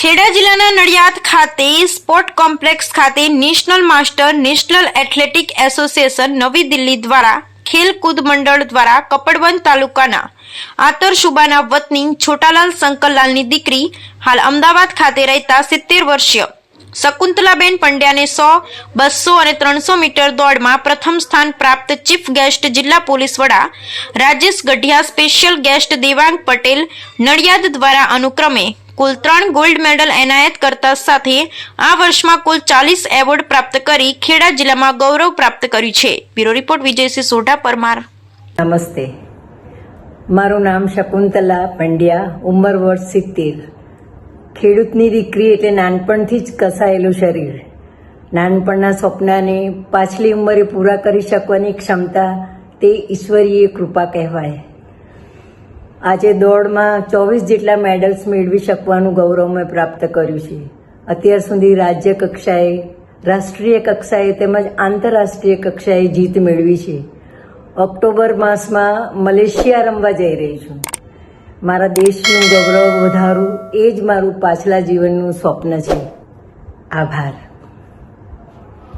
ખેડા જિલ્લાના નડિયાદ ખાતે sport complex ખાતે national master national athletic association નવી દિલ્હી દ્વારા ખેલકૂદ મંડળ દ્વારા કપડવંત તાલુકાના આતરશુબાના વતની છોટાલાલ શંકરલાલની દીકરી હાલ અમદાવાદ ખાતે રહેતા સિત્તેર વર્ષીય શકુંતલાબેન પંડ્યાને સો, બસો અને ત્રણસો મીટર દોડમાં પ્રથમ સ્થાન પ્રાપ્ત ચીફ ગેસ્ટ જિલ્લા પોલીસ વડા રાજેશ ગઢિયા સ્પેશિયલ ગેસ્ટ દેવાંગ પટેલ નડિયાદ દ્વારા અનુક્રમે કુલ ત્રણ ગોલ્ડ મેડલ એનાયત કરતા સાથે આ વર્ષમાં કુલ ચાલીસ એવોર્ડ પ્રાપ્ત કરી ખેડા જિલ્લામાં ગૌરવ પ્રાપ્ત કર્યું છે. Bureau report, Vijaysinh Sodha, Parmar. નમસ્તે. મારું નામ શકુંતલા પંડ્યા, ઉંમર વર્ષ સિત્તેર. ખેડૂતની દીકરી એટલે નાનપણથી જ કસાયેલું શરીર. નાનપણના સ્વપ્નાને પાછલી ઉંમરે પૂરા કરી શકવાની ક્ષમતા તે ઈશ્વરીય કૃપા કહેવાય. આજે દોડમાં ચોવીસ જેટલા મેડલ્સ મેળવી શકવાનું ગૌરવ મેં પ્રાપ્ત કર્યું છે. અત્યાર સુધી રાજ્ય કક્ષાએ, રાષ્ટ્રીય કક્ષાએ તેમજ આંતરરાષ્ટ્રીય કક્ષાએ જીત મેળવી છે. ઓક્ટોબર માસમાં મલેશિયા રમવા જઈ રહી છું. મારા દેશનું ગૌરવ વધારવું એ જ મારું પાછલા જીવનનું સ્વપ્ન છે. આભાર.